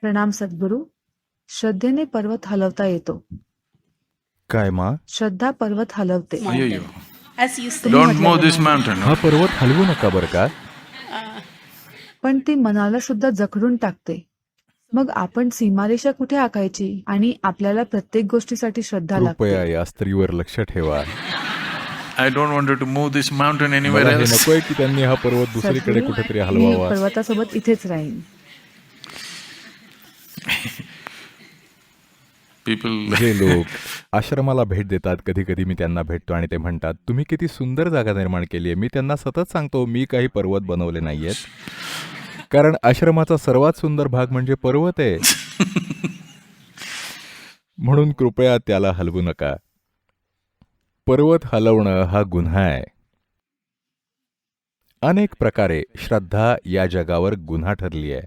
प्रणाम सद्गुरू. श्रद्धेने पर्वत हलवता येतो. काय मा? श्रद्धा पर्वत हलवते. हा पर्वत हलवू नका बरं का? पण ती मनाला सुद्धा जखडून टाकते. मग आपण सीमारेषा कुठे आखायची? आणि आपल्याला प्रत्येक गोष्टीसाठी श्रद्धा कृपया लागते या स्त्रीवर लक्ष ठेवा. Want you to move this mountain anywhere मला हे else. नकोय की त्यांनी हा पर्वत दुसरीकडे सद्गुरू, कुठेतरी मी हलवावा पर्वतासोबत इथेच राहीन. पीपल जे लोक आश्रमाला भेट देतात कधी कधी मी त्यांना भेटतो आणि ते म्हणतात तुम्ही किती सुंदर जागा निर्माण केली आहे. मी त्यांना सतत सांगतो मी काही पर्वत बनवले नाहीयेत. कारण आश्रमाचा सर्वात सुंदर भाग म्हणजे पर्वत आहे. म्हणून कृपया त्याला हलवू नका. पर्वत हलवणं हा गुन्हा आहे. अनेक प्रकारे श्रद्धा या जगावर गुन्हा ठरली आहे.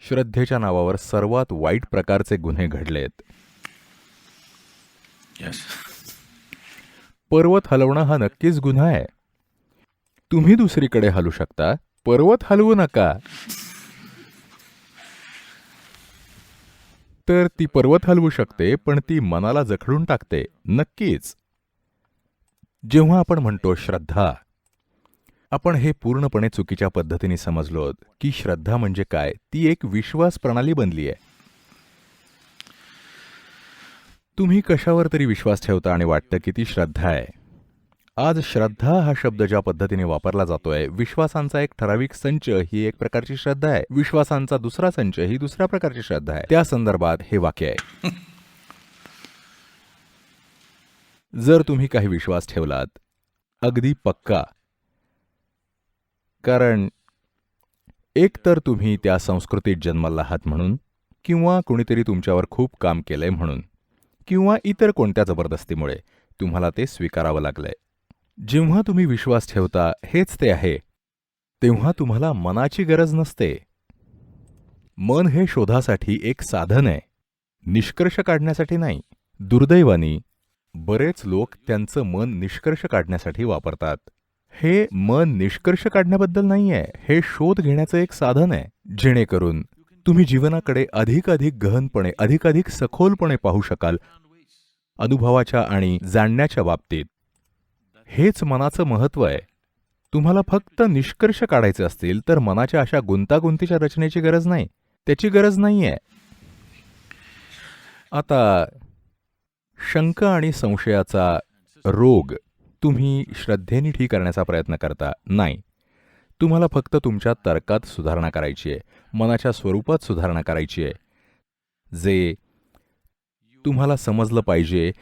श्रद्धेच्या नावावर सर्वात वाईट प्रकारचे गुन्हे घडलेत. Yes. पर्वत हलवणं हा नक्कीच गुन्हा आहे. तुम्ही दुसरीकडे हलू शकता. पर्वत हलवू नका. तर ती पर्वत हलवू शकते पण ती मनाला जखडून टाकते. नक्कीच. जेव्हा आपण म्हणतो श्रद्धा आपण हे पूर्णपणे चुकीच्या पद्धतीने समजलो आहोत की श्रद्धा म्हणजे काय? ती एक विश्वास प्रणाली बनली आहे. तुम्ही कशावर तरी विश्वास ठेवता आणि वाटतं की ती श्रद्धा आहे? आज श्रद्धा हा शब्द ज्या पद्धतीने वापरला जातोय विश्वासांचा एक ठराविक संच ही एक प्रकारची श्रद्धा आहे. विश्वासांचा दुसरा संच ही दुसऱ्या प्रकारची श्रद्धा आहे. त्या संदर्भात हे वाक्य आहे. जर तुम्ही काही विश्वास ठेवलात अगदी पक्का कारण एकतर तुम्ही त्या संस्कृतीत जन्माला आहात म्हणून किंवा कुणीतरी तुमच्यावर खूप काम केलंय म्हणून किंवा इतर कोणत्या जबरदस्तीमुळे तुम्हाला ते स्वीकारावं लागलंय. जेव्हा तुम्ही विश्वास ठेवता हेच ते आहे. तेव्हा तुम्हाला मनाची गरज नसते. मन हे शोधासाठी एक साधन आहे. निष्कर्ष काढण्यासाठी नाही. दुर्दैवानी बरेच लोक त्यांचं मन निष्कर्ष काढण्यासाठी वापरतात. हे मन निष्कर्ष काढण्याबद्दल नाहीये. हे शोध घेण्याचं एक साधन आहे. जेणेकरून तुम्ही जीवनाकडे अधिक अधिक गहनपणे अधिक अधिक सखोलपणे पाहू शकाल. अनुभवाच्या आणि जाणण्याच्या बाबतीत. हेच मनाचं महत्त्व आहे. तुम्हाला फक्त निष्कर्ष काढायचे असतील तर मनाच्या अशा गुंतागुंतीच्या रचनेची गरज नाही. त्याची गरज नाहीये. आता शंका आणि संशयाचा रोग तुम्ही श्रद्धेने ठीक करण्याचा प्रयत्न करता? नाही. तुम्हाला फक्त तुमच्या तर्कात सुधारणा करायची आहे. मनाच्या स्वरूपात सुधारणा करायची आहे. जे तुम्हाला समजलं पाहिजे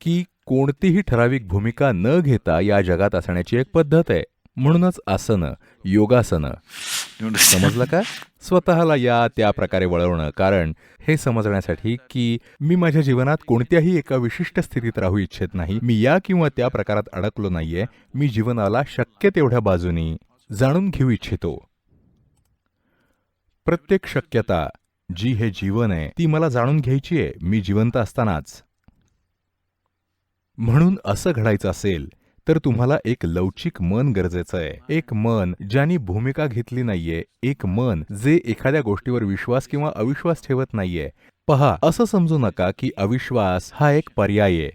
की कोणतीही ठराविक भूमिका न घेता या जगात असण्याची एक पद्धत आहे. म्हणूनच आसनं योगासनं समजलं का? स्वतःला या त्या प्रकारे वळवणं. कारण हे समजण्यासाठी की मी माझ्या जीवनात कोणत्याही एका विशिष्ट स्थितीत राहू इच्छित नाही. मी या किंवा त्या प्रकारात अडकलो नाहीये. मी जीवनाला शक्य तेवढ्या बाजूनी जाणून घेऊ इच्छितो. प्रत्येक शक्यता जी हे जीवन आहे ती मला जाणून घ्यायची आहे. मी जिवंत असतानाच. म्हणून असं घडायचं असेल तर तुम्हाला एक लवचिक मन गरजेचं आहे. एक मन ज्यानी भूमिका घेतली नाहीये. एक मन जे एखाद्या गोष्टीवर विश्वास किंवा अविश्वास ठेवत नाहीये. पहा असं समजू नका की अविश्वास हा एक पर्याय आहे.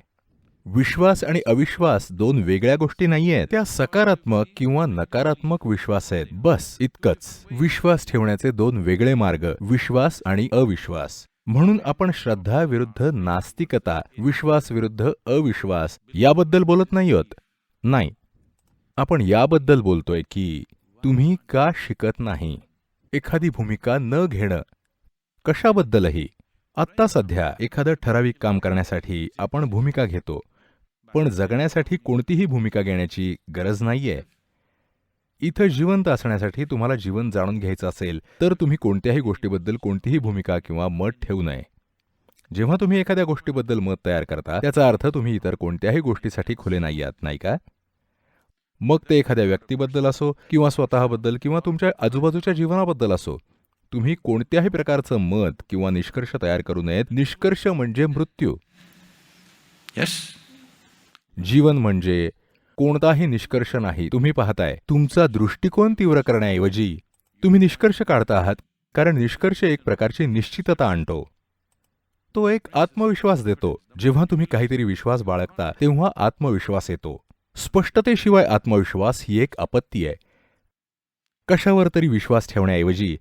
विश्वास आणि अविश्वास दोन वेगळ्या गोष्टी नाहीयेत. त्या सकारात्मक किंवा नकारात्मक विश्वास आहेत. बस इतकंच. विश्वास ठेवण्याचे दोन वेगळे मार्ग विश्वास आणि अविश्वास. म्हणून आपण श्रद्धा विरुद्ध नास्तिकता विश्वास विरुद्ध अविश्वास याबद्दल बोलत नाही आहोत. नाही. आपण याबद्दल बोलतोय की तुम्ही का शिकत नाही? एखादी भूमिका न घेणं कशाबद्दलही? आत्ता सध्या एखादं ठराविक काम करण्यासाठी आपण भूमिका घेतो पण जगण्यासाठी कोणतीही भूमिका घेण्याची गरज नाहीये. इथं जिवंत असण्यासाठी तुम्हाला जीवन जाणून घ्यायचं असेल तर तुम्ही कोणत्याही गोष्टीबद्दल कोणतीही भूमिका किंवा मत ठेवू नये. जेव्हा तुम्ही एखाद्या गोष्टीबद्दल मत तयार करता त्याचा अर्थ तुम्ही इतर कोणत्याही गोष्टीसाठी खुले नाही आहात नाही का? मग ते एखाद्या व्यक्तीबद्दल असो किंवा स्वतःबद्दल किंवा तुमच्या आजूबाजूच्या जीवनाबद्दल असो तुम्ही कोणत्याही प्रकारचं मत किंवा निष्कर्ष तयार करू नयेत. निष्कर्ष म्हणजे मृत्यू. Yes? जीवन म्हणजे कोणताही निष्कर्ष नाही. तुम्ही पाहताय तुमचा दृष्टिकोन तीव्र करण्याऐवजी तुम्ही निष्कर्ष काढता आहात कारण निष्कर्ष एक प्रकारची निश्चितता आणतो. तो एक आत्मविश्वास देतो. जेव्हा तुम्ही काहीतरी विश्वास बाळगता तेव्हा आत्मविश्वास येतो. स्पष्टतेशिवाय आत्मविश्वास ही एक आपत्ती आहे. कशावर तरी विश्वास ठेवण्याऐवजी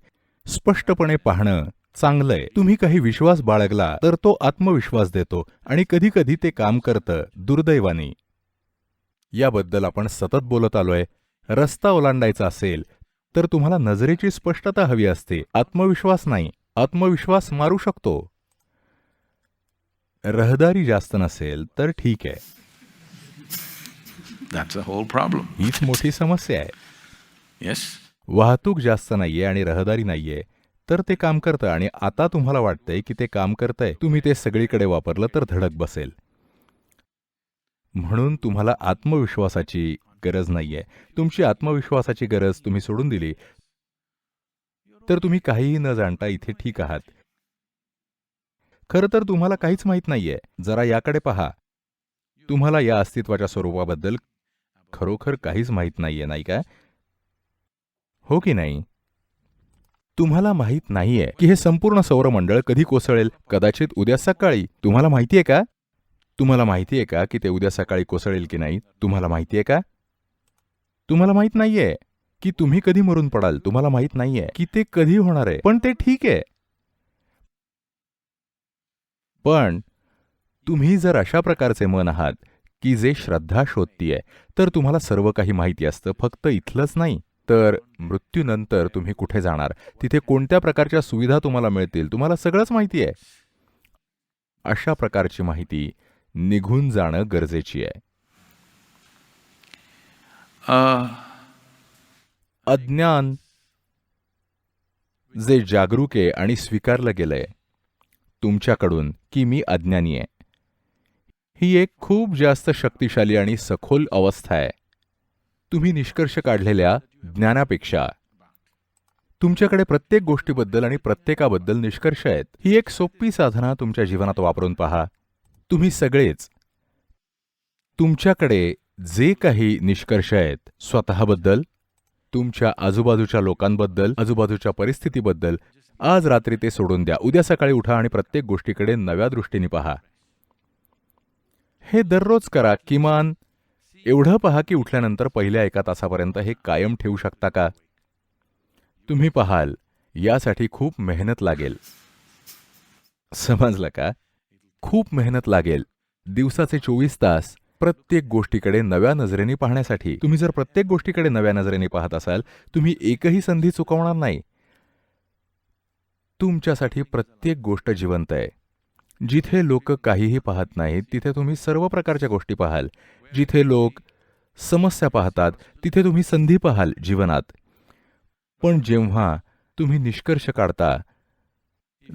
स्पष्टपणे पाहणं चांगलंय. तुम्ही काही विश्वास बाळगला तर तो आत्मविश्वास देतो आणि कधीकधी ते काम करतं दुर्दैवानी. याबद्दल आपण सतत बोलत आलोय. रस्ता ओलांडायचा असेल तर तुम्हाला नजरेची स्पष्टता हवी असते. आत्मविश्वास नाही. आत्मविश्वास मारू शकतो. रहदारी जास्त नसेल तर ठीक आहे. That's the whole problem. हीच मोठी समस्या आहे. Yes? वाहतूक जास्त नाहीये आणि रहदारी नाहीये तर ते काम करतं आणि आता तुम्हाला वाटतंय की ते काम करतंय. तुम्ही ते सगळीकडे वापरलं तर धडक बसेल. म्हणून तुम्हाला आत्मविश्वासाची गरज नाहीये. तुमची आत्मविश्वासाची गरज तुम्ही सोडून दिली तर तुम्ही काहीही न जाणता इथे ठीक आहात. खरं तर तुम्हाला काहीच माहीत नाहीये. जरा याकडे पहा. तुम्हाला या अस्तित्वाच्या स्वरूपाबद्दल खरोखर काहीच माहीत नाहीये नाही का? हो की नाही? तुम्हाला माहीत नाहीये की हे संपूर्ण सौरमंडळ कधी कोसळेल? कदाचित उद्या सकाळी. तुम्हाला माहितीये का? तुम्हाला माहितीये का की ते उद्या सकाळी कोसळेल की नाही? तुम्हाला माहितीये का? तुम्हाला माहीत नाहीये की तुम्ही कधी मरून पडाल? तुम्हाला माहीत नाहीये की ते कधी होणार आहे. पण ते ठीक आहे. पण तुम्ही जर अशा प्रकारचे मन आहात की जे श्रद्धा शोधतीये तर तुम्हाला सर्व काही माहिती असतं. फक्त इथलंच नाही तर मृत्यूनंतर तुम्ही कुठे जाणार? तिथे कोणत्या प्रकारच्या सुविधा तुम्हाला मिळतील? तुम्हाला सगळंच माहिती आहे. अशा प्रकारची माहिती निघून जाणं गरजेची आहे. अज्ञान जे जागरूक आहे आणि स्वीकारलं गेलंय तुमच्याकडून की मी अज्ञानी आहे? ही एक खूप जास्त शक्तिशाली आणि सखोल अवस्था आहे. तुम्ही निष्कर्ष काढलेल्या ज्ञानापेक्षा. तुमच्याकडे प्रत्येक गोष्टीबद्दल आणि प्रत्येकाबद्दल निष्कर्ष आहेत. ही एक सोपी साधना तुमच्या जीवनात वापरून पहा. तुम्ही सगळेच. तुमच्याकडे जे काही निष्कर्ष आहेत स्वतःबद्दल तुमच्या आजूबाजूच्या लोकांबद्दल आजूबाजूच्या परिस्थितीबद्दल आज रात्री ते सोडून द्या. उद्या सकाळी उठा आणि प्रत्येक गोष्टीकडे नव्या दृष्टीने पहा. हे दररोज करा किमान एवढं पहा की उठल्यानंतर पहिल्या एका तासापर्यंत हे कायम ठेवू शकता का? तुम्ही पाहाल यासाठी खूप मेहनत लागेल. समजलं का? खूप मेहनत लागेल. दिवसाचे चोवीस तास प्रत्येक गोष्टीकडे नव्या नजरेने पाहण्यासाठी. तुम्ही जर प्रत्येक गोष्टीकडे नव्या नजरेने पाहत असाल तुम्ही एकही संधी चुकवणार नाही. तुमच्यासाठी प्रत्येक गोष्ट जिवंत आहे. जिथे लोक काहीही पाहत नाहीत तिथे तुम्ही सर्व प्रकारच्या गोष्टी पाहाल. जिथे लोक समस्या पाहतात तिथे तुम्ही संधी पाहाल जीवनात. पण जेव्हा तुम्ही निष्कर्ष काढता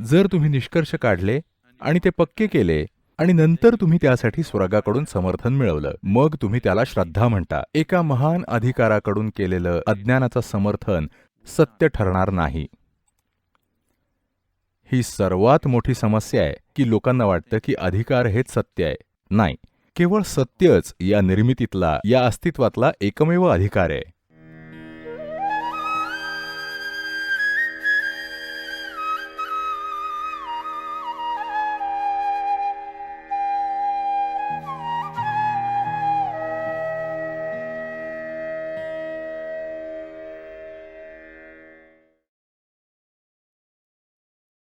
जर तुम्ही निष्कर्ष काढले आणि ते पक्के केले आणि नंतर तुम्ही त्यासाठी स्वर्गाकडून समर्थन मिळवलं मग तुम्ही त्याला श्रद्धा म्हणता. एका महान अधिकाराकडून केलेलं अज्ञानाचं समर्थन सत्य ठरणार नाही. ही सर्वात मोठी समस्या आहे की लोकांना वाटतं की अधिकार हेच सत्य आहे. नाही. केवळ सत्यच या निर्मितीतला या अस्तित्वातला एकमेव अधिकार आहे.